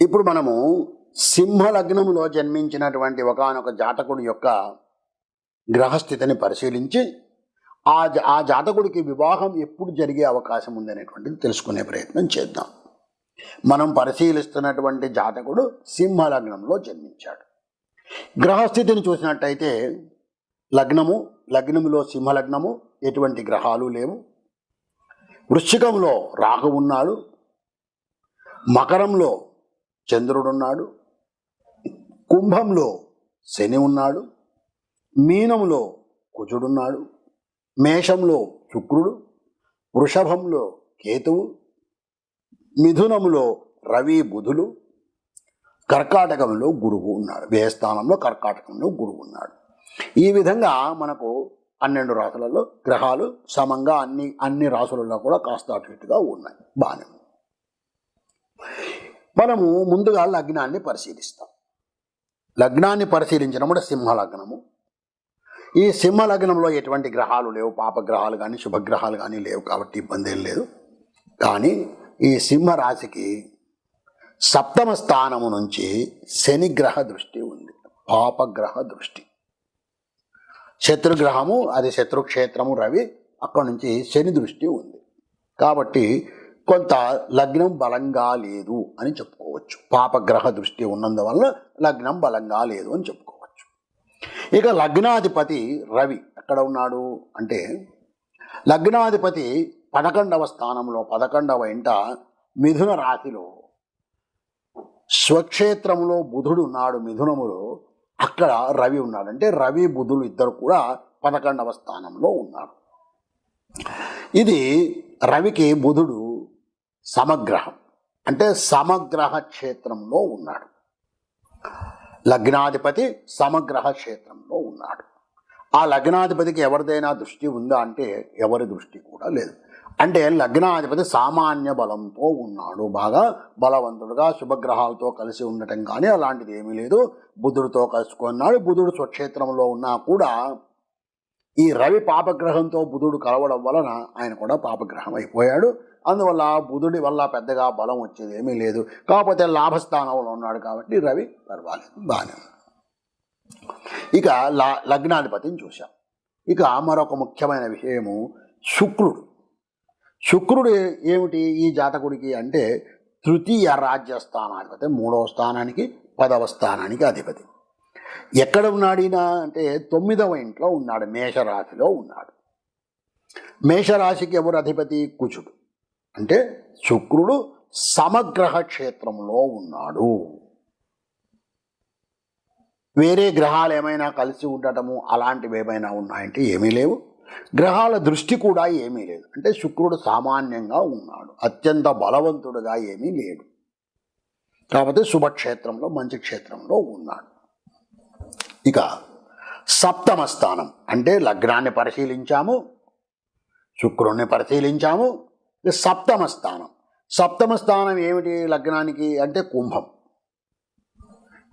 ఇప్పుడు మనము సింహ లగ్నములో జన్మించినటువంటి ఒకానొక జాతకుడి యొక్క గ్రహస్థితిని పరిశీలించి ఆ ఆ జాతకుడికి వివాహం ఎప్పుడు జరిగే అవకాశం ఉంది అనేటువంటిది తెలుసుకునే ప్రయత్నం చేద్దాం. మనం పరిశీలిస్తున్నటువంటి జాతకుడు సింహ లగ్నంలో జన్మించాడు. గ్రహస్థితిని చూసినట్టయితే లగ్నము లగ్నములో సింహలగ్నము ఎటువంటి గ్రహాలు లేవు. వృశ్చికంలో రాహు ఉన్నాడు. మకరంలో చంద్రుడున్నాడు. కుంభంలో శని ఉన్నాడు. మీనంలో కుజుడున్నాడు. మేషంలో శుక్రుడు. వృషభంలో కేతువు. మిథునములో రవి బుధులు కర్కాటకంలో గురువు ఉన్నాడు. వ్యయస్థానంలో కర్కాటకంలో గురువు ఉన్నాడు. ఈ విధంగా మనకు పన్నెండు రాసులలో గ్రహాలు సమంగా అన్ని అన్ని రాసులలో కూడా కాస్త అటు ఇటుగా ఉన్నాయి. బాగానే మనము ముందుగా లగ్నాన్ని పరిశీలిస్తాం. లగ్నాన్ని పరిశీలించినప్పుడు సింహ లగ్నము ఈ సింహ లగ్నంలో ఎటువంటి గ్రహాలు లేవు. పాపగ్రహాలు కానీ శుభగ్రహాలు కానీ లేవు కాబట్టి ఇబ్బంది ఏం లేదు. కానీ ఈ సింహ రాశికి సప్తమ స్థానము నుంచి శనిగ్రహ దృష్టి ఉంది. పాపగ్రహ దృష్టి. శత్రుగ్రహము అది శత్రుక్షేత్రము రవి అక్కడ నుంచి శని దృష్టి ఉంది. కాబట్టి కొంత లగ్నం బలంగా లేదు అని చెప్పుకోవచ్చు. పాపగ్రహ దృష్టి ఉన్నందువల్ల లగ్నం బలంగా లేదు అని చెప్పుకోవచ్చు. ఇక లగ్నాధిపతి రవి ఎక్కడ ఉన్నాడు అంటే లగ్నాధిపతి పదకొండవ స్థానంలో పదకొండవ ఇంట మిథున రాశిలో. స్వక్షేత్రంలో బుధుడు ఉన్నాడు మిథునములో అక్కడ రవి ఉన్నాడు. అంటే రవి బుధులు ఇద్దరు కూడా పదకొండవ స్థానంలో ఉన్నారు. ఇది రవికి బుధుడు సమగ్రహం. అంటే సమగ్రహ క్షేత్రంలో ఉన్నాడు. లగ్నాధిపతి సమగ్రహ క్షేత్రంలో ఉన్నాడు. ఆ లగ్నాధిపతికి ఎవరిదైనా దృష్టి ఉందా అంటే ఎవరి దృష్టి కూడా లేదు. అంటే లగ్నాధిపతి సామాన్య బలంతో ఉన్నాడు. బాగా బలవంతుడుగా శుభగ్రహాలతో కలిసి ఉండటం కానీ అలాంటిది ఏమీ లేదు. బుధుడితో కలుసుకున్నాడు బుధుడు స్వక్షేత్రంలో ఉన్నా కూడా ఈ రవి పాపగ్రహంతో బుధుడు కలవడం వలన ఆయన కూడా పాపగ్రహం అయిపోయాడు. అందువల్ల బుధుడి వల్ల పెద్దగా బలం వచ్చేది ఏమీ లేదు. కాకపోతే లాభస్థానంలో ఉన్నాడు కాబట్టి రవి పర్వాలేదు. బాగానే ఇక లా లగ్నాధిపతిని చూశాం. ఇక మరొక ముఖ్యమైన విషయము శుక్రుడు. శుక్రుడు ఏమిటి? ఈ జాతకుడికి అంటే తృతీయ రాజ్య స్థానాధిపతి మూడవ స్థానానికి పదవ స్థానానికి అధిపతి. ఎక్కడ ఉన్నాడినా అంటే తొమ్మిదవ ఇంట్లో ఉన్నాడు మేషరాశిలో ఉన్నాడు. మేషరాశికి ఎవరు అధిపతి? కుజుడు. అంటే శుక్రుడు సమగ్రహ క్షేత్రంలో ఉన్నాడు. వేరే గ్రహాలు ఏమైనా కలిసి ఉండటము అలాంటివి ఏమైనా ఉన్నాయంటే ఏమీ లేవు. గ్రహాల దృష్టి కూడా ఏమీ లేదు. అంటే శుక్రుడు సామాన్యంగా ఉన్నాడు. అత్యంత బలవంతుడుగా ఏమీ లేడు. కాబట్టి శుభక్షేత్రంలో మంచి క్షేత్రంలో ఉన్నాడు. ఇక సప్తమ స్థానం అంటే లగ్నాన్ని పరిశీలించాము శుక్రుణ్ణి పరిశీలించాము ఇది సప్తమ స్థానం. సప్తమ స్థానం ఏమిటి లగ్నానికి అంటే కుంభం.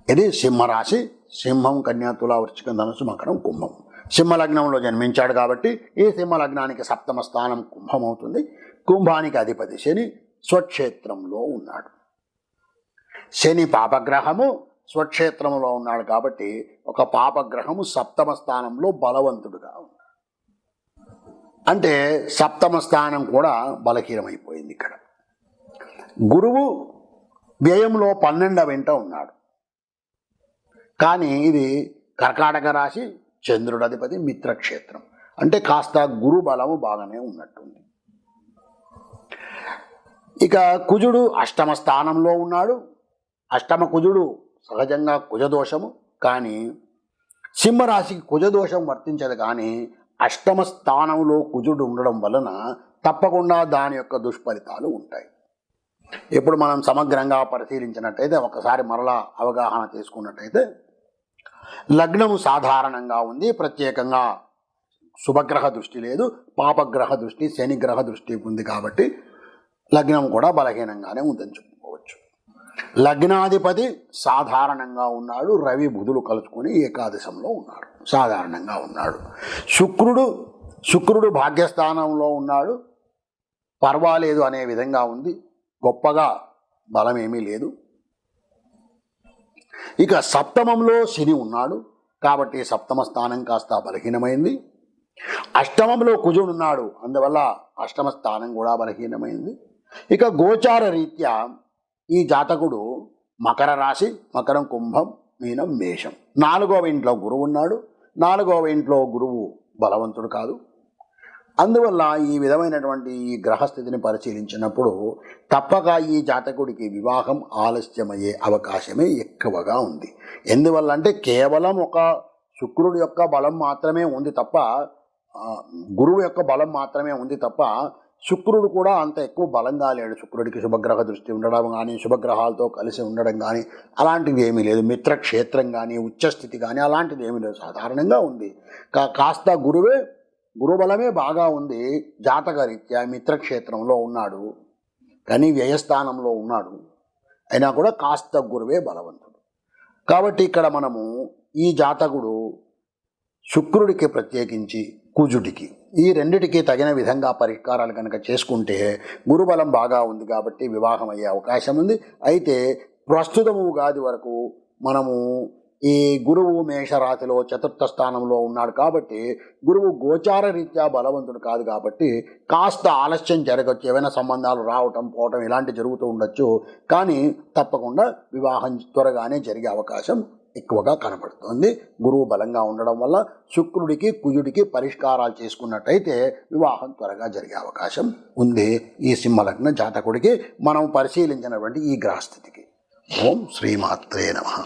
ఇది సింహరాశి సింహం కన్యాతుల వృచ్చిక ధనుసు మకరం కుంభం. సింహ లగ్నంలో జన్మించాడు కాబట్టి ఈ సింహ లగ్నానికి సప్తమ స్థానం కుంభం అవుతుంది. కుంభానికి అధిపతి శని స్వక్షేత్రంలో ఉన్నాడు. శని పాపగ్రహము స్వక్షేత్రంలో ఉన్నాడు కాబట్టి ఒక పాపగ్రహము సప్తమ స్థానంలో బలవంతుడుగా ఉన్నాడు. అంటే సప్తమ స్థానం కూడా బలహీనమైపోయింది ఇక్కడ. గురువు వ్యయంలో పన్నెండవ వెంట ఉన్నాడు. కానీ ఇది కర్కాటక రాశి చంద్రుడధిపతి మిత్రక్షేత్రం. అంటే కాస్త గురు బలము బాగానే ఉన్నట్టుంది. ఇక కుజుడు అష్టమ స్థానంలో ఉన్నాడు. అష్టమ కుజుడు సహజంగా కుజదోషము కానీ సింహరాశికి కుజదోషం వర్తించదు కానీ అష్టమ స్థానంలో కుజుడు ఉండడం వలన తప్పకుండా దాని యొక్క దుష్ఫలితాలు ఉంటాయి. ఇప్పుడు మనం సమగ్రంగా పరిశీలించినట్టయితే ఒకసారి మరలా అవగాహన చేసుకున్నట్టయితే లగ్నము సాధారణంగా ఉంది. ప్రత్యేకంగా శుభగ్రహ దృష్టి లేదు. పాపగ్రహ దృష్టి శనిగ్రహ దృష్టి ఉంది కాబట్టి లగ్నం కూడా బలహీనంగానే ఉందని చెప్పుకోవచ్చు లగ్నాధిపతి సాధారణంగా ఉన్నాడు రవి బుధులు కలుసుకొని ఏకాదశంలో ఉన్నాడు సాధారణంగా ఉన్నాడు. శుక్రుడు శుక్రుడు భాగ్యస్థానంలో ఉన్నాడు. పర్వాలేదు అనే విధంగా ఉంది. గొప్పగా బలమేమీ లేదు. ఇక సప్తమంలో శని ఉన్నాడు. కాబట్టి సప్తమ స్థానం కాస్త బలహీనమైంది. అష్టమంలో కుజుడు ఉన్నాడు. అందువల్ల అష్టమ స్థానం కూడా బలహీనమైంది. ఇక గోచార రీత్యా ఈ జాతకుడు మకర రాశి మకరం కుంభం మీనం మేషం. నాలుగవ ఇంట్లో గురువు ఉన్నాడు. నాలుగవ ఇంట్లో గురువు బలవంతుడు కాదు. అందువల్ల ఈ విధమైనటువంటి ఈ గ్రహస్థితిని పరిశీలించినప్పుడు తప్పక ఈ జాతకుడికి వివాహం ఆలస్యమయ్యే అవకాశమే ఎక్కువగా ఉంది. ఎందువల్ల అంటే కేవలం ఒక శుక్రుడి యొక్క బలం మాత్రమే ఉంది తప్ప గురువు యొక్క బలం మాత్రమే ఉంది తప్ప శుక్రుడు కూడా అంత ఎక్కువ బలంగా లేడు శుక్రుడికి శుభగ్రహ దృష్టి ఉండడం కానీ శుభగ్రహాలతో కలిసి ఉండడం కానీ అలాంటివి ఏమీ లేదు. మిత్రక్షేత్రం కానీ ఉచ్చస్థితి కానీ అలాంటిది ఏమీ లేదు. సాధారణంగా ఉంది. కా కాస్త గురువే గురుబలమే బాగా ఉంది. జాతక రీత్యా మిత్రక్షేత్రంలో ఉన్నాడు. కానీ వ్యయస్థానంలో ఉన్నాడు. అయినా కూడా కాస్త గురువే బలవంతుడు. కాబట్టి ఇక్కడ మనము ఈ జాతకుడు శుక్రుడికి ప్రత్యేకించి కుజుడికి ఈ రెండిటికి తగిన విధంగా పరిష్కారాలు కనుక చేసుకుంటే గురుబలం బాగా ఉంది కాబట్టి వివాహం అయ్యే అవకాశం ఉంది. అయితే ప్రస్తుతము ఉగాది వరకు మనము ఈ గురువు మేషరాశిలో చతుర్థ స్థానంలో ఉన్నాడు కాబట్టి గురువు గోచార రీత్యా బలవంతుడు కాదు కాబట్టి కాస్త ఆలస్యం జరగచ్చు ఏవైనా సంబంధాలు రావటం పోవటం ఇలాంటి జరుగుతూ ఉండొచ్చు. కానీ తప్పకుండా వివాహం త్వరగానే జరిగే అవకాశం ఎక్కువగా కనబడుతుంది. గురువు బలంగా ఉండడం వల్ల శుక్రుడికి కుజుడికి పరిష్కారాలు చేసుకున్నట్టయితే వివాహం త్వరగా జరిగే అవకాశం ఉంది. ఈ సింహలగ్న జాతకుడికి మనం పరిశీలించినటువంటి ఈ గ్రహస్థితికి. ఓం శ్రీమాత్రే నమ.